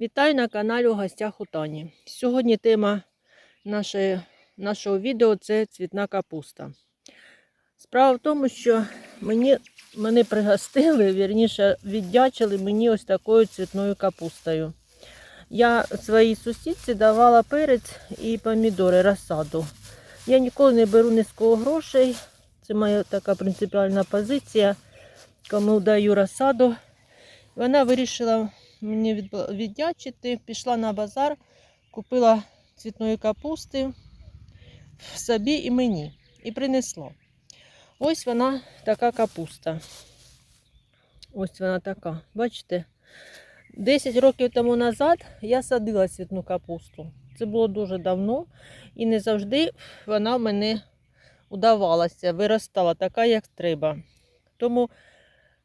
Вітаю на каналі у гостях у Тані. Сьогодні тема нашої, нашого відео це цвітна капуста. Справа в тому, що мені, мене пригостили, вірніше, віддячили мені ось такою цвітною капустою. Я своїй сусідці давала перець і помідори розсаду. Я ніколи не беру ні з кого грошей. Це моя така принципіальна позиція. Кому даю розсаду. Вона вирішила мені віддячити, пішла на базар, купила цвітної капусти собі і мені. І принесла. Ось вона така капуста. Ось вона така. Бачите? 10 років тому назад я садила цвітну капусту. Це було дуже давно і не завжди вона в мене удавалася, виростала така, як треба. Тому,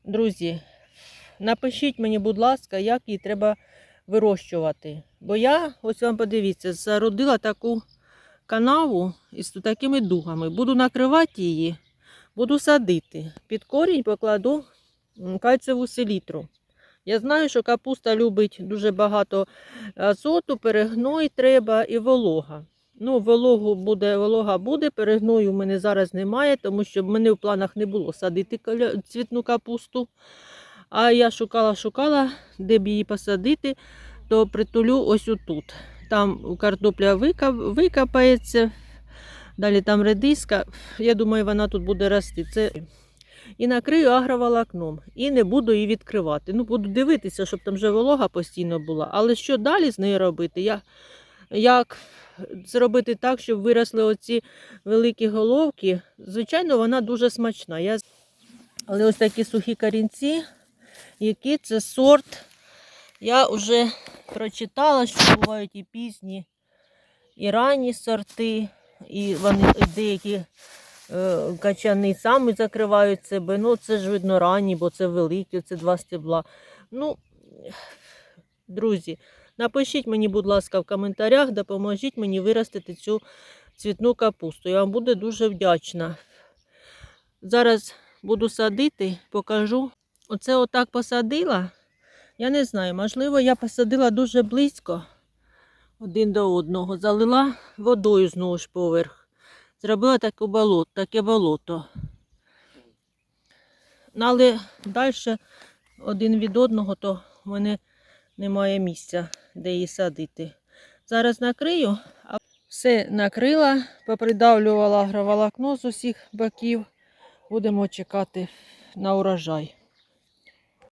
друзі, напишіть мені, будь ласка, як її треба вирощувати. Бо я, ось вам подивіться, зародила таку канаву із такими дугами. Буду накривати її, буду садити. Під корінь покладу кальцеву селітру. Я знаю, що капуста любить дуже багато азоту, перегной треба і волога. Ну, вологу буде, волога буде, перегною в мене зараз немає, тому що в мене в планах не було садити цвітну капусту. А я шукала, шукала, де б її посадити, то притулю ось отут. Там картопля викопається, далі там редиска. Я думаю, вона тут буде рости. Це... І накрию агроволокном. І не буду її відкривати. Ну, буду дивитися, щоб там вже волога постійно була. Але що далі з нею робити? Я... Як зробити так, щоб виросли оці великі головки? Звичайно, вона дуже смачна. Я... Але ось такі сухі корінці, які це сорт. Я вже прочитала, що бувають і пізні, і ранні сорти, і вони і деякі е, качани самі закривають себе. Ну, це ж видно ранні, бо це великі, це два стебла. Ну, друзі, напишіть мені, будь ласка, в коментарях, допоможіть мені виростити цю цвітну капусту. Я вам буду дуже вдячна. Зараз буду садити, покажу. Оце отак посадила. Я не знаю, можливо, я посадила дуже близько один до одного. Залила водою знову ж поверх. Зробила таке болото. Таке болото. Ну, Але далі один від одного, то в мене немає місця, де її садити. Зараз накрию, все накрила, попридавлювала агроволокно з усіх боків. Будемо чекати на урожай.